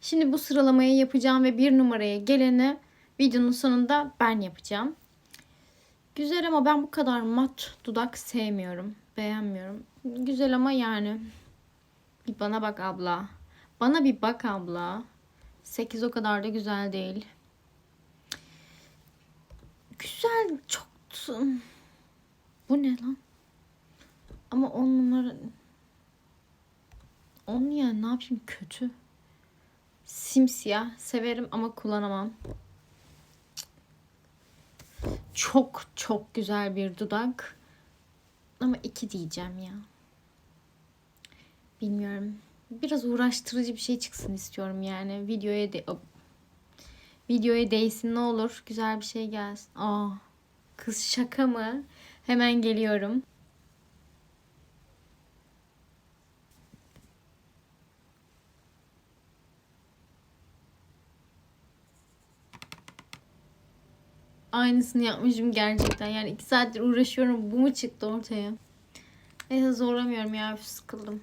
Şimdi bu sıralamayı yapacağım ve bir numaraya geleni videonun sonunda ben yapacağım. Güzel ama ben bu kadar mat dudak sevmiyorum. Beğenmiyorum. Güzel ama yani. Bir bana bak abla. Bana bir bak abla. 8 o kadar da güzel değil. Güzel çok. Bu ne lan? Ama 10 numara 10 yani ne yapayım kötü. Simsiyah severim ama kullanamam. Çok çok güzel bir dudak. Ama iki diyeceğim ya. Bilmiyorum. Biraz uğraştırıcı bir şey çıksın istiyorum yani. Videoya de videoya değsin ne olur. Güzel bir şey gelsin. Aa. Kız şaka mı? Hemen geliyorum. Aynısını yapmışım gerçekten. Yani iki saattir uğraşıyorum. Bu mu çıktı ortaya? Neyse zorlamıyorum ya. Sıkıldım.